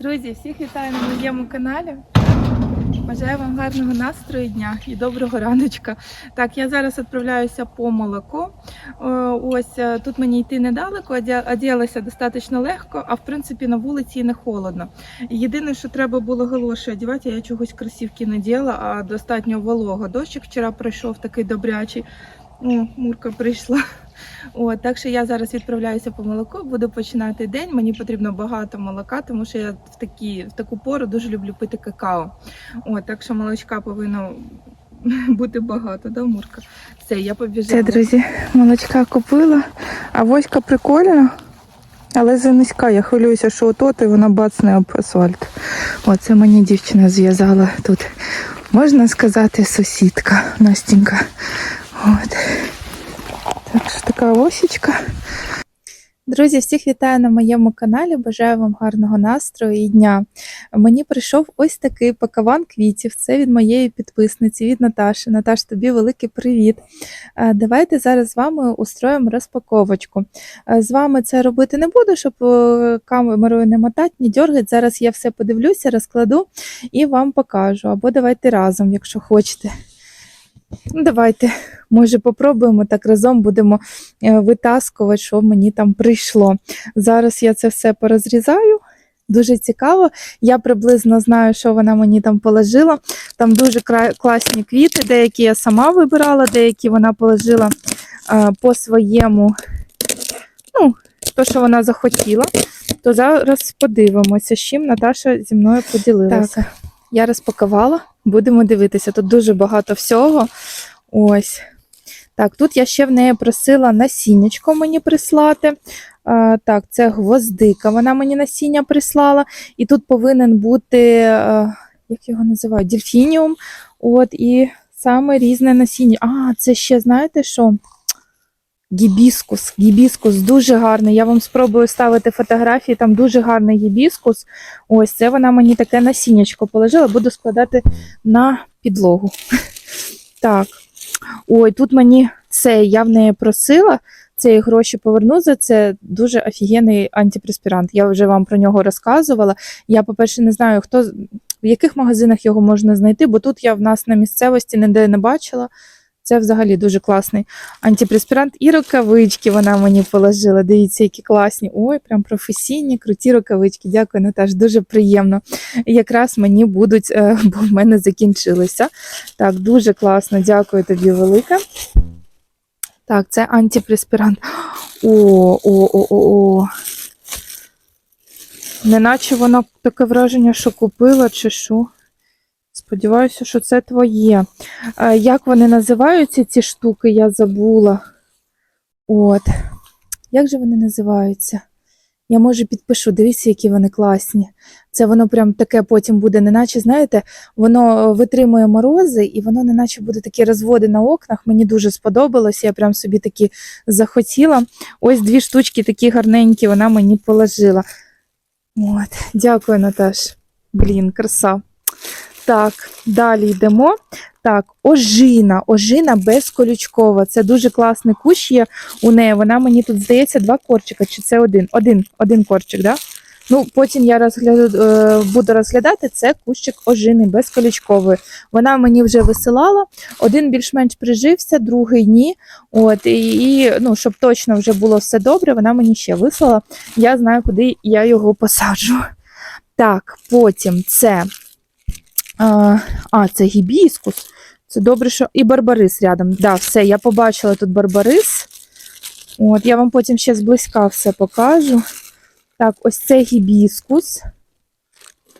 Друзі, всіх вітаю на моєму каналі. Бажаю вам гарного настрою дня і доброго раночка. Так, я зараз відправляюся по молоко. Ось е, тут мені йти недалеко, одяглася достатньо легко, а в принципі на вулиці не холодно. Єдине, що треба було галоші одягати, я чогось кросівки не діла, а достатньо волого. Дощик вчора пройшов такий добрячий. О, Мурка прийшла. От, так що я зараз відправляюся по молоко, буду починати день. Мені потрібно багато молока, тому що я в такі в таку пору дуже люблю пити какао. От, так що молочка повинно бути багато, да, Мурка? Все, я побіжала. Це, друзі, молочка купила, а воська прикольна, але занизька. Я хвилююся, що ото і вона бацне об асфальт. Оце мені дівчина зв'язала тут. Можна сказати, сусідка Настінька. От. Так що така осічка. Друзі, всіх вітаю на моєму каналі. Бажаю вам гарного настрою і дня. Мені прийшов ось такий пакаван квітів. Це від моєї підписниці, від Наташі. Наташ, тобі великий привіт. Е, Давайте зараз з вами устроїмо розпаковочку. Е, З вами це робити не буду, щоб е, камерою не мотати, не дергати. Зараз я все подивлюся, розкладу і вам покажу. Або давайте разом, якщо хочете. Ну, давайте, може, попробуємо так разом будемо е, витаскувати, що мені там прийшло. Зараз я це все порозрізаю. Дуже цікаво. Я приблизно знаю, що вона мені там положила. Там дуже класні квіти, деякі я сама вибирала, деякі вона положила е, по своєму, ну, то, що вона захотіла. То зараз подивимося, з чим Наташа зі мною поділилася. Так, я розпакувала, будемо дивитися. Тут дуже багато всього. Ось. Так, тут я ще в неї просила насіннячко мені прислати. А, так, це гвоздика, вона мені насіння прислала. І тут повинен бути, а, як його називають, дельфініум. От, і саме різне насіння. А, це ще, знаєте що? Гібіскус. Гібіскус дуже гарний. Я вам спробую ставити фотографії, там дуже гарний гібіскус. Ось це вона мені таке насіннячко положила, буду складати на підлогу. Так. Ой, тут мені це я в неї просила. Це я гроші поверну за це дуже офігенний антипреспірант. Я вже вам про нього розказувала. Я, по-перше, не знаю, хто в яких магазинах його можна знайти, бо тут я в нас на місцевості ніде не бачила. Це взагалі дуже класний антипреспірант. І рукавички вона мені положила. Дивіться, які класні. Ой, прям професійні, круті рукавички. Дякую, Наташ, дуже приємно. Якраз мені будуть, е, бо в мене закінчилися. Так, дуже класно, дякую тобі велике. Так, це антипреспірант. О, о, о, о, о. Неначе воно таке враження, що купила, чи що. Сподіваюся, що це твоє. Е, Як вони називаються, ці штуки, я забула. От. Як же вони називаються? Я може підпишу, дивіться, які вони класні. Це воно прям таке потім буде, неначе, знаєте, воно е, витримує морози, і воно неначе буде такі розводи на окнах. Мені дуже сподобалось, я прям собі такі захотіла. Ось дві штучки такі гарненькі, вона мені положила. От, дякую, Наташ. Блін, краса. Так, далі йдемо. Так, ожина, ожина безколючкова. Це дуже класний кущ є у неї. Вона мені тут здається два корчика, чи це один? Один, один корчик, да? Ну, потім я розгляду, е, буду розглядати це кущик ожини безколючкової. Вона мені вже висилала. Один більш-менш прижився, другий ні. От, і, і ну, щоб точно вже було все добре, вона мені ще вислала. Я знаю, куди я його посаджу. Так, потім це. А, це гібіскус. Це добре, що. І барбарис рядом. Да, все, я побачила тут барбарис. От, я вам потім ще зблизька все покажу. Так, ось це гібіскус.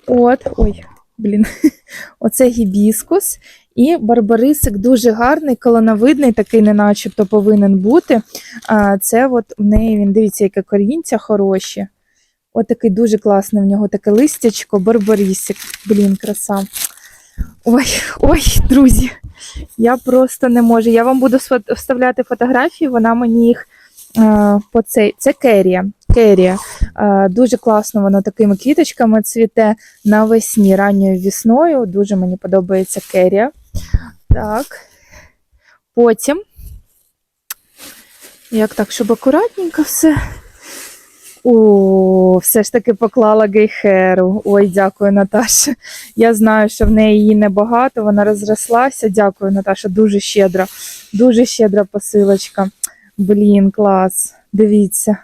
От, ой, блін. Оце гібіскус. І барбарисик дуже гарний, колоновидний, такий, не начебто повинен бути. А, це от в неї він, дивіться, яке корінця хороші. От такий дуже класний в нього таке листячко, барбарисик. Блін, краса. Ой, ой, друзі, я просто не можу. Я вам буду вставляти фотографії, вона мені їх е, по цей. Це керія. Керія. Е, дуже класно воно такими квіточками цвіте навесні, ранньою весною. Дуже мені подобається керія. Так. Потім, як так, щоб акуратненько все. О, все ж таки поклала гейхеру. Ой, дякую, Наташа. Я знаю, що в неї її небагато, вона розрослася. Дякую, Наташа, дуже щедра, дуже щедра посилочка. Блін, клас. Дивіться.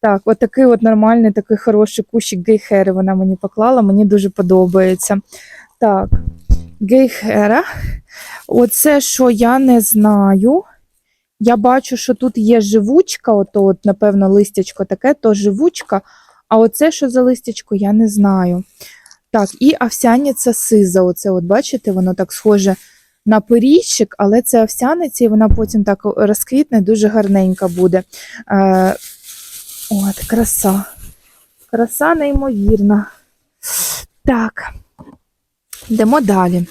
Так, от такий от нормальний, такий хороший кущик гейхери вона мені поклала, мені дуже подобається. Так, гейхера. Оце, що я не знаю. Я бачу, що тут є живучка, ото, от, напевно, листячко таке, то живучка. А оце, що за листячко, я не знаю. Так, і овсяниця сиза. Оце, от бачите, воно так схоже на поріччик, але це овсяниця, і вона потім так розквітне, дуже гарненька буде. Е, от, краса. Краса неймовірна. Так, йдемо далі.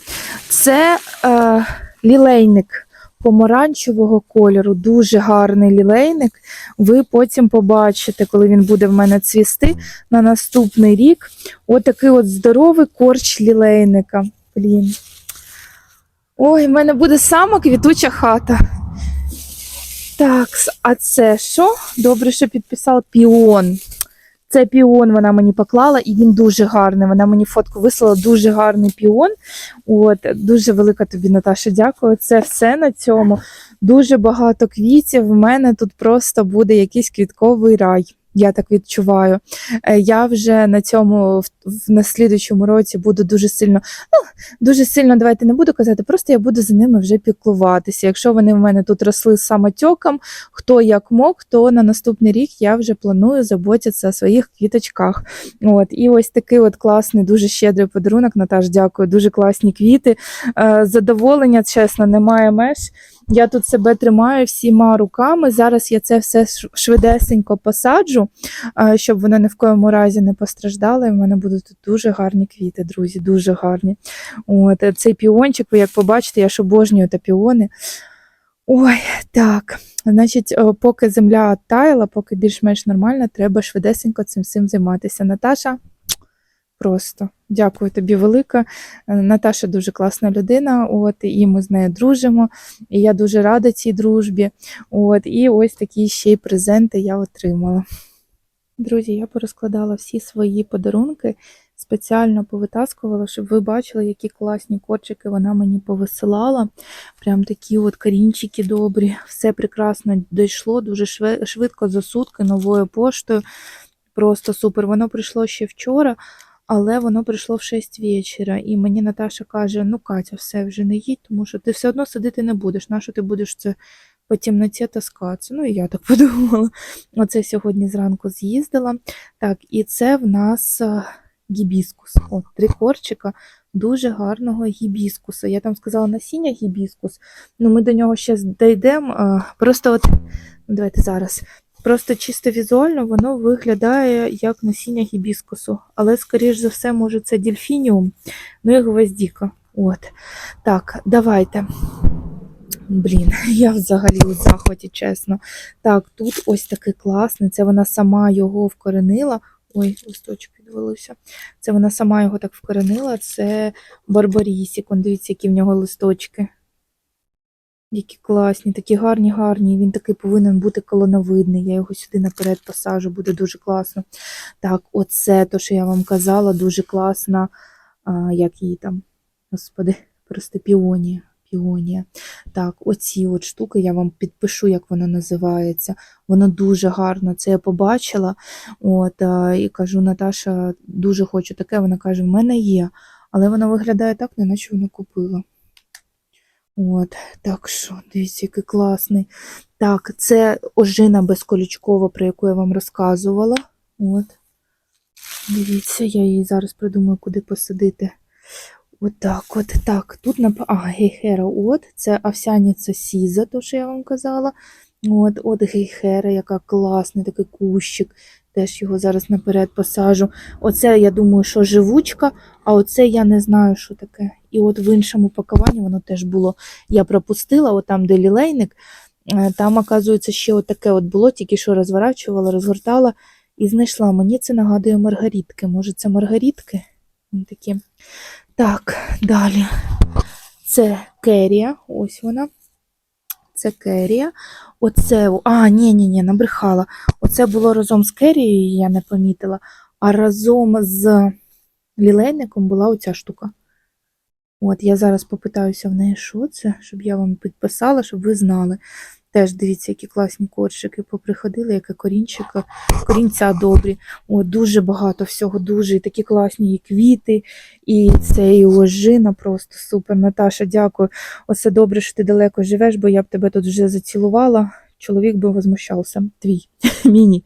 Це е, лілейник помаранчевого кольору, дуже гарний лілейник. Ви потім побачите, коли він буде в мене цвісти на наступний рік. Отакий от здоровий корч лілейника. Блін. Ой, в мене буде сама квітуча хата. Так, а це що? Добре, що підписав піон. Це піон вона мені поклала, і він дуже гарний. Вона мені фотку вислала, дуже гарний піон. От, дуже велика тобі, Наташа, дякую. Це все на цьому. Дуже багато квітів. У мене тут просто буде якийсь квітковий рай. Я так відчуваю. Е, Я вже на цьому в, наслідуючому році буду дуже сильно, ну дуже сильно давайте не буду казати, просто я буду за ними вже піклуватися. Якщо вони в мене тут росли самотьоком, хто як мог, то на наступний рік я вже планую заботитися о своїх квіточках. От і ось такий от класний, дуже щедрий подарунок. Наташ, дякую, дуже класні квіти. Е, Задоволення, чесно, немає меж. Я тут себе тримаю всіма руками. Зараз я це все швидесенько посаджу, е, щоб воно ні в коєму разі не постраждало. І в мене будуть тут дуже гарні квіти, друзі, дуже гарні. От е, цей піончик, ви як побачите, я ж обожнюю та піони. Ой, так. Значить, е, поки земля таяла, поки більш-менш нормально, треба швидесенько цим всім займатися. Наташа, просто дякую тобі велике. Е, Наташа дуже класна людина, от, і ми з нею дружимо. І я дуже рада цій дружбі. От, і ось такі ще й презенти я отримала. Друзі, я порозкладала всі свої подарунки, спеціально повитаскувала, щоб ви бачили, які класні корчики вона мені повисилала. Прям такі от корінчики добрі. Все прекрасно дійшло, дуже швидко за сутки новою поштою. Просто супер. Воно прийшло ще вчора, але воно прийшло в 6 вечора. І мені Наташа каже: ну, Катя, все вже не їдь, тому що ти все одно сидіти не будеш. Нащо ти будеш це по темноті таскатися? Ну і я так подумала. Оце сьогодні зранку з'їздила. Так, і це в нас е, гібіскус. От, три корчика дуже гарного гібіскуса. Я там сказала насіння гібіскус. Ну, ми до нього ще дійдемо. е, Просто от, ну, давайте зараз. Просто чисто візуально воно виглядає як насіння гібіскусу. Але, скоріш за все, може, це дельфініум, ну і гвоздіка. От. Так, давайте. Блін, я взагалі у захваті, чесно. Так, тут ось такий класний. Це вона сама його вкоренила. Ой, листочок відвалився. Це вона сама його так вкоренила. Це Барбарісік. Дивіться, які в нього листочки. Які класні, такі гарні, гарні. Він такий повинен бути колоновидний. Я його сюди наперед посажу, буде дуже класно. Так, оце то, що я вам казала, дуже класна. А, як її там, господи, просто піонія. Піонія. Так, оці от штуки я вам підпишу, як воно називається. Воно дуже гарно. Це я побачила. От, а, і кажу, Наташа, дуже хочу таке. Вона каже: в мене є, але воно виглядає так, неначе вона купила. От, так що, дивіться, який класний. Так, це ожина безколючкова, про яку я вам розказувала. От. Дивіться, я її зараз придумаю, куди посадити. От так, от так. Тут а, гейхера, от, це овсяниця сіза, то, що я вам казала. От, от гейхера, яка класний такий кущик. Теж його зараз наперед посажу. Оце, я думаю, що живучка, а оце я не знаю, що таке. І от в іншому пакуванні воно теж було. Я пропустила, от там, де лілейник, е, там, оказується, ще от таке от було, тільки що розворачувала, розгортала і знайшла. Мені це нагадує маргарітки. Може, це маргарітки? Такі. Так, далі. Це керія, ось вона. це керія. Оце, а, ні, ні, ні, набрехала. Оце було разом з керією, я не помітила. А разом з лілейником була оця штука. От, я зараз попитаюся в неї, що це, щоб я вам підписала, щоб ви знали. Теж дивіться, які класні корчики поприходили, яке корінчика, корінця добрі. О, дуже багато всього, дуже і такі класні і квіти, і це і ожина, просто супер. Наташа, дякую. Оце добре, що ти далеко живеш, бо я б тебе тут вже зацілувала. Чоловік би возмущався. Твій міні.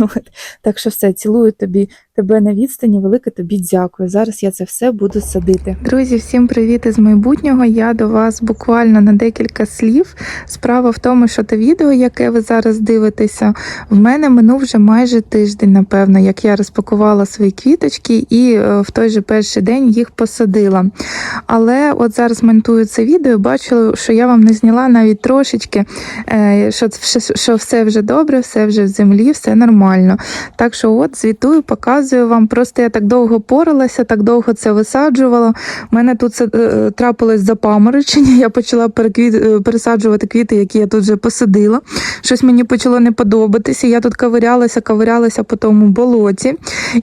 От. Так що все, цілую тобі тебе на відстані. Велике тобі дякую. Зараз я це все буду садити. Друзі, всім привіт із майбутнього. Я до вас буквально на декілька слів. Справа в тому, що те відео, яке ви зараз дивитеся, в мене минув вже майже тиждень, напевно, як я розпакувала свої квіточки і е, в той же перший день їх посадила. Але от зараз монтую це відео, бачу, що я вам не зняла навіть трошечки, е, що, що- що все вже добре, все вже в землі, все нормально. Так що, от звітую, показую вам. Просто я так довго поралася, так довго це висаджувала. У мене тут це, е, трапилось запаморочення. Я почала е, пересаджувати квіти, які я тут вже посадила. Щось мені почало не подобатися. Я тут ковирялася, ковирялася по тому болоті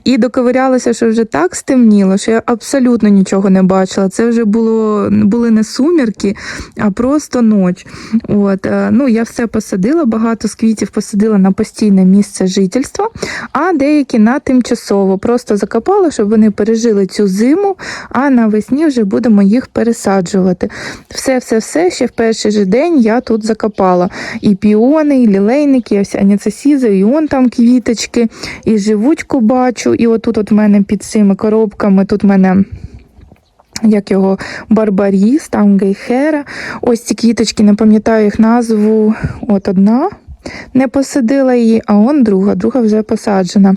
і доковирялася, що вже так стемніло, що я абсолютно нічого не бачила. Це вже було були не сумірки, а просто ноч. От, е, ну, я все посадила, багато з квітів посадила на постійне місце жительства, а деякі на тимчасово. Просто закопала, щоб вони пережили цю зиму, а навесні вже будемо їх пересаджувати. Все, все, все ще в перший же день я тут закопала. І піони, і лілейники, і ось аніцесіза, і он там квіточки, і живучку бачу. І отут от в мене під цими коробками, тут в мене. Як його барбаріс, там гейхера. Ось ці квіточки, не пам'ятаю їх назву. От одна не посадила її, а он друга, друга вже посаджена.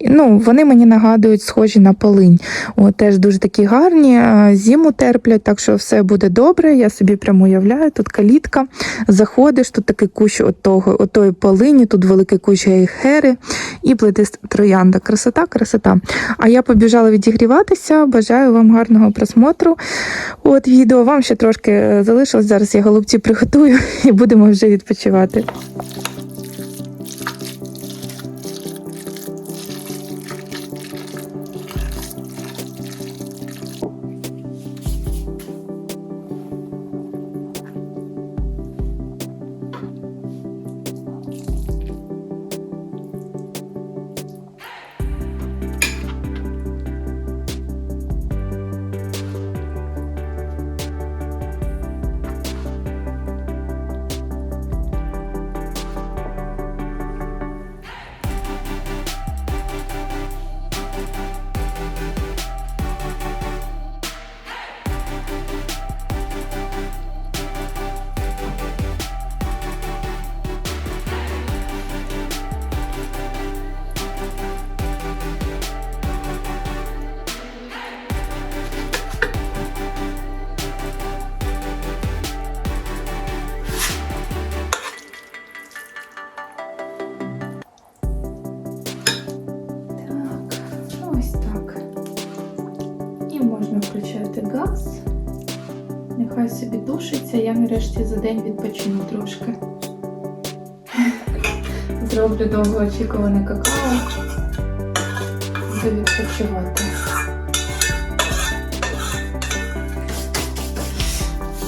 Ну, вони мені нагадують, схожі на полинь. От, теж дуже такі гарні, зиму терплять, так що все буде добре. Я собі прямо уявляю, тут калітка, заходиш, тут такий кущ от того, от тої полині, тут великий кущ гейхери і плетиста троянда. Красота, красота. А я побіжала відігріватися. Бажаю вам гарного просмотру. От відео вам ще трошки е, залишилось. Зараз я голубці приготую і будемо вже відпочивати. Включати газ. Нехай собі душиться, я нарешті за день відпочину трошки. Зроблю довгоочікуване какао. Буду відпочивати.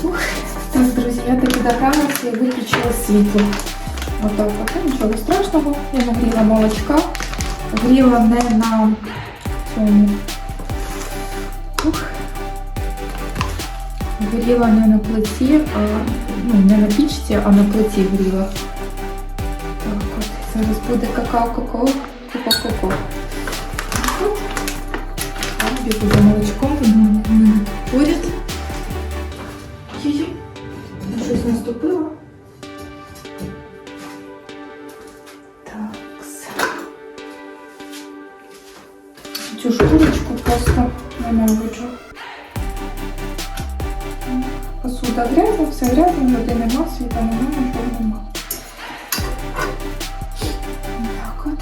Ух, так, друзі, я таки догралася і виключила світло. Отак, от, нічого страшного. Я нагріла молочка. Гріла не на цьому. Гріла не на плиті, а ну, не на пічці, а на плиті гріла. Так от, зараз буде. От. Так, бігу за молочком, воно в мене поряд. Щось наступило. Цю шкурочку просто ненавиджу. Посуда грязна, все грязне, води нема, світа нема, нічого нема. Так от.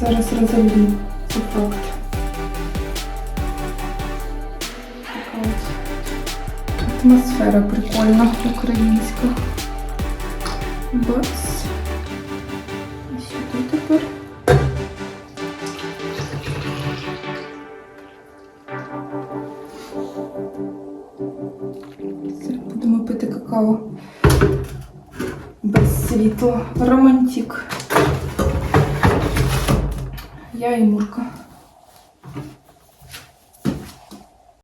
Зараз розолью цей фрукт. Така от Атмосфера прикольна, українська. Бац. І сюди тепер. Світла. Романтик. Я і Мурка.